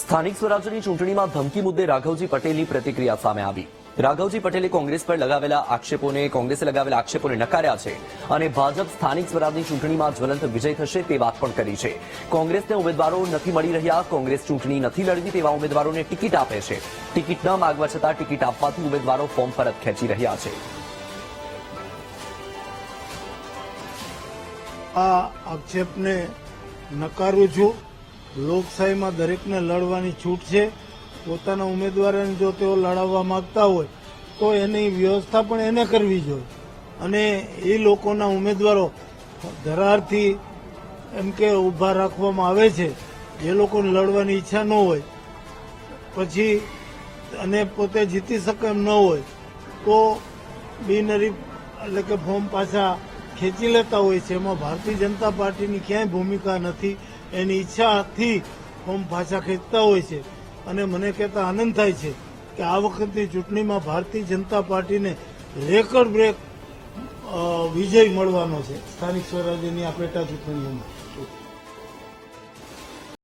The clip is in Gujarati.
સ્થાનિક સ્વરાજ્યની ચૂંટણીમાં ધમકી મુદ્દે રાઘવજી પટેલની પ્રતિક્રિયા સામે આવી. રાઘવજી પટેલે કોંગ્રેસ પર લગાવેલા આક્ષેપોને કોંગ્રેસે લગાવેલા આક્ષેપોને નકાર્યા છે અને ભાજપ સ્થાનિક સ્વરાજની ચૂંટણીમાં જ્વલંત વિજય થશે તે વાત પણ કરી છે. કોંગ્રેસને ઉમેદવારો નથી મળી રહ્યા, કોંગ્રેસ ચૂંટણી નથી લડવી તેવા ઉમેદવારોને ટિકિટ આપે છે. ટિકિટ ન માગવા છતાં ટિકિટ આપવાથી ઉમેદવારો ફોર્મ પરત ખેંચી રહ્યા છે. આ આક્ષેપને નકારું છું. લોકશાહીમાં દરેકને લડવાની છૂટ છે. પોતાના ઉમેદવારોને જો તેઓ લડાવવા માંગતા હોય, તો એની વ્યવસ્થા પણ એને કરવી જોઈએ. અને એ લોકોના ઉમેદવારો ધરારથી એમ કે ઊભા રાખવામાં આવે છે. જે લોકોને લડવાની ઈચ્છા ન હોય. પછી અને પોતે જીતી શકે એમ ન હોય, તો બિનરી એટલે કે ફોર્મ પાછા ખેંચી લેતા હોય છે. એમાં ભારતીય જનતા પાર્ટીની ક્યાંય ભૂમિકા નથી. એની ઈચ્છાથી ફોર્મ પાછા ખેંચતા હોય છે. અને મને કહેતા આનંદ થાય છે કે આ વખતની ચૂંટણીમાં ભારતીય જનતા પાર્ટીને રેકર્ડ બ્રેક વિજય મળવાનો છે. સ્થાનિક સ્વરાજ્યની આ પેટા ચૂંટણીઓમાં.